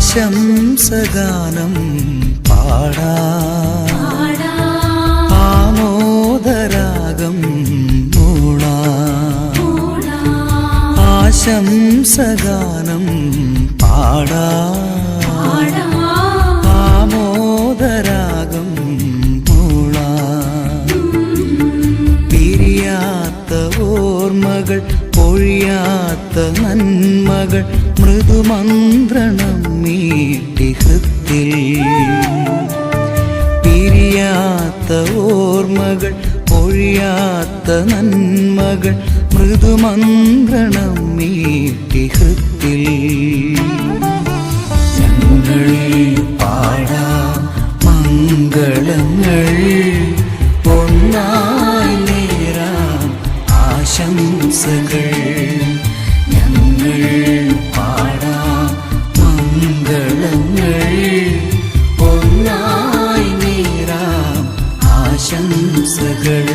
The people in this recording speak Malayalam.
ആശംസഗാനം പാടാ. ആമോദരാഗം മൂളാ ആശംസഗാനം പാടാ. ആമോദരാഗം മൂളാ പിരിയാത്ത ഓർമ്മകൾ ഒഴിയാത്ത നന്മകൾ മൃദുമന്ത്രണം നീട്ടിഹത്തിൽ പിരിയാത്ത ഓർമ്മകൾ ഒഴിയാത്ത നന്മകൾ മൃദുമന്ത്രണം മീട്ടിഹൃത്തിൽ ഞങ്ങൾ പാടാ മംഗളങ്ങൾ. ആശംസകൾ. ഞങ്ങൾ പാടാ മംഗളങ്ങൾ. ഒന്നായി നേരാം ആശംസകൾ.